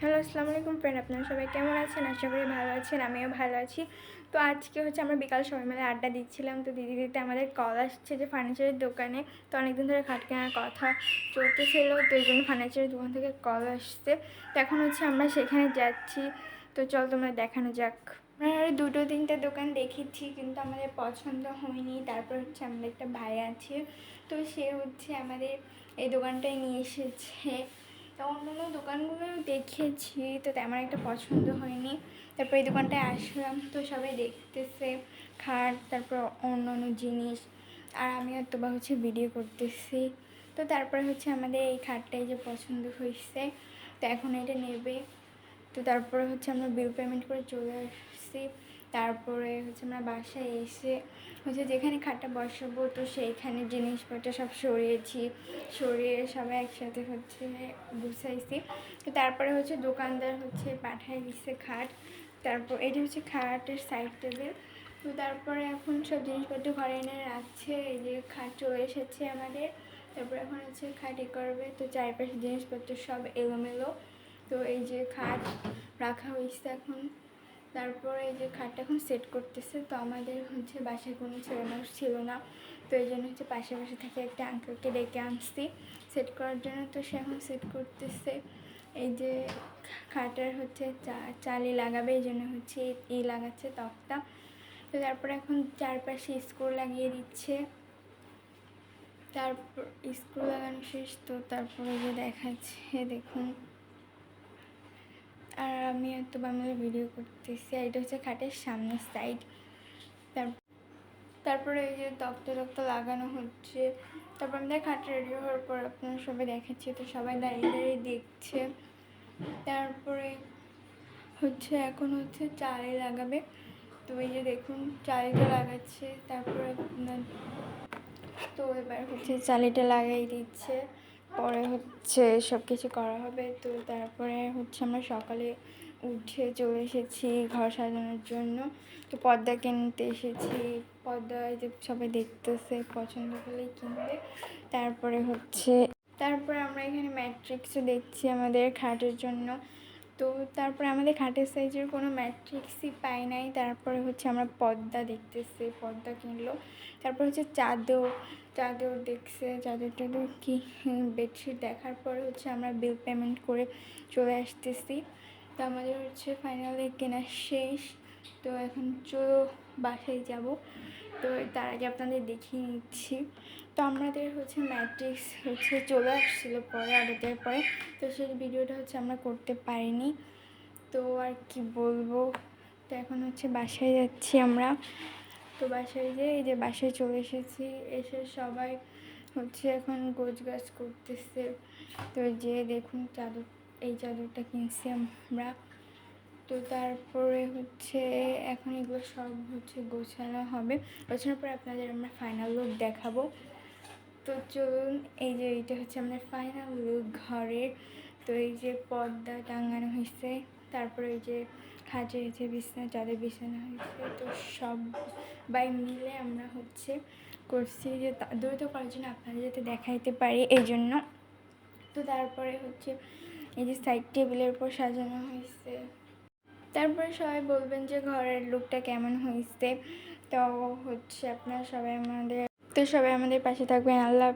Hello, আসসালামু আলাইকুম friend আপনারা সবাই কেমন আছেন? আশা করি ভালো আছেন, আমিও ভালো আছি। তো আজকে হচ্ছে আমরা বিকাল সবাই মিলে আড্ডা দিচ্ছিলাম। তো দিদি দিদিতে আমাদের কল আসছে যে ফার্নিচারের দোকানে। তো অনেকদিন ধরে খাট কেনার কথা চলতেছিল, তো এই জন্য ফার্নিচারের দোকান থেকে কল আসছে। তো এখন হচ্ছে আমরা সেখানে যাচ্ছি। তো চল তোমরা দেখানো যাক। আমরা আরও দুটো তিনটে দোকান দেখেছি, কিন্তু আমাদের পছন্দ হয়নি। তারপর হচ্ছে আমাদের একটা ভাই আছে, তো সে হচ্ছে আমাদের এই দোকানটাই নিয়ে এসেছে। তো অন্যান্য দোকানগুলো দেখেছি, তো তেমন একটা পছন্দ হয়নি। তারপর এই দোকানটায় আসলাম, তো সবাই দেখতেছে খাট, তারপর অন্য অন্য জিনিস। আর আমি আর তোবা হচ্ছে ভিডিও করতেছি। তো তারপরে হচ্ছে আমাদের এই খাটটাই যে পছন্দ হয়েছে তো এখন এটা নেবে। তো তারপরে হচ্ছে আমরা বিল পেমেন্ট করে চলে আসছি। তারপরে হচ্ছে আমরা বাসায় এসে হচ্ছে যেখানে খাটটা বসাবো, তো সেইখানে জিনিসপত্র সব সরিয়েছি। সরিয়ে সবাই একসাথে হচ্ছে গুছাইছি। তো তারপরে হচ্ছে দোকানদার হচ্ছে পাঠায় দিচ্ছে খাট। তারপর এটা হচ্ছে খাটের সাইড টেবিল তো তারপরে এখন সব জিনিসপত্র ঘরে এনে রাখছে। এই যে খাট চলে এসেছে আমাদের। তারপরে এখন হচ্ছে খাট এ করবে। তো চারপাশে জিনিসপত্র সব এলোমেলো। তো এই যে খাট রাখা হয়েছে এখন। তারপরে এই যে খাটটা এখন সেট করতেছে, তো আমাদের হচ্ছে বাসায় কোনো ছেলে মানুষ ছিল না। তো এই জন্য হচ্ছে পাশে পাশে থেকে একটা আঙ্কেলকে ডেকে আনছি। সেট করার জন্য তো সে এখন সেট করতেছে। এই যে খাটার হচ্ছে চা- চালি লাগাবে, এই জন্য হচ্ছে ই লাগাচ্ছে তক্তা। তো তারপরে এখন চারপাশে স্ক্রু লাগিয়ে দিচ্ছে। তারপর স্ক্রু লাগানো শেষ, তো তারপরে যে দেখাচ্ছে, দেখুন। আর আমি একটু বাংলা ভিডিও করতেছি, আর এটা হচ্ছে খাটের সামনের সাইড তারপরে এই যে তক্তা তক্তা লাগানো হচ্ছে। তারপর আমাদের খাট রেডি হওয়ার পর আপনারা সবাই দেখাচ্ছি, তো সবাই দাঁড়িয়ে দাঁড়িয়ে দেখছে। তারপরে হচ্ছে এখন হচ্ছে চালে লাগাবে। তো এই যে দেখুন চালিটা লাগাচ্ছে। তারপরে আপনার তো এবার হচ্ছে চালিটা লাগাই দিচ্ছে। পরে হচ্ছে সব কিছু করা হবে। তো তারপরে হচ্ছে আমরা সকালে উঠে চলে এসেছি ঘর সাজানোর জন্য। তো পর্দা কিনতে এসেছি। পর্দায় যে সবাই দেখতেছে, পছন্দ করলেই কিনবে। তারপরে হচ্ছে, তারপরে আমরা এখানে ম্যাট্রিক্সও দেখছি আমাদের খাটের জন্য। তো তারপরে আমাদের খাটের সাইজের কোনো ম্যাট্রিক্সই পাই নাই। তারপরে হচ্ছে আমরা পদ্মা দেখতেছি, পদ্মা কিনলো। তারপর হচ্ছে চাদর চাদর দেখছে, চাদর টাদর কি বেডশিট দেখার পরে হচ্ছে আমরা বিল পেমেন্ট করে চলে আসতেছি। তো আমাদের হচ্ছে ফাইনালি কেনা শেষ। তো এখন চলো বাসায় যাব। তো তার আগে আপনাদের দেখিয়ে নিচ্ছি। তো আমাদের হচ্ছে ম্যাট্রিক্স হচ্ছে চলে আসছিল পরে অর্ডার পরে। তো সেই ভিডিওটা হচ্ছে আমরা করতে পারিনি। তো আর কি বলব? তো এখন হচ্ছে বাসায় যাচ্ছি আমরা। তো বাসায় যে এই যে বাসায় চলে এসেছি। এসে সবাই হচ্ছে এখন গোছ গাছ করতেছে। তো যে দেখুন চাদর, এই চাদরটা কিনছি আমরা। তো তারপরে হচ্ছে, এখন এগুলো সব হচ্ছে গোছানো হবে। গোছানোর পরে আপনাদের আমরা ফাইনাল লুক দেখাবো। তো চলুন, এই যে এইটা হচ্ছে আমাদের ফাইনাল লুক ঘরের। তো এই যে পর্দা টাঙানো হয়েছে, তারপরে এই যে খাটে হয়েছে বিছানা, চাঁদের বিছানা হয়েছে। তো সব বাই মিলে আমরা হচ্ছে করছি যে দ্রুত করার জন্য আপনাদের যাতে দেখাইতে পারি, এই জন্য। তো তারপরে হচ্ছে এই যে সাইড টেবিলের উপর সাজানো হয়েছে। তারপরে সবাই বলবেন যে ঘরের লুকটা কেমন হয়েছে। তো হচ্ছে আপনার সবাই আমাদের তো সবাই আমাদের পাশে থাকবেন। আল্লাহ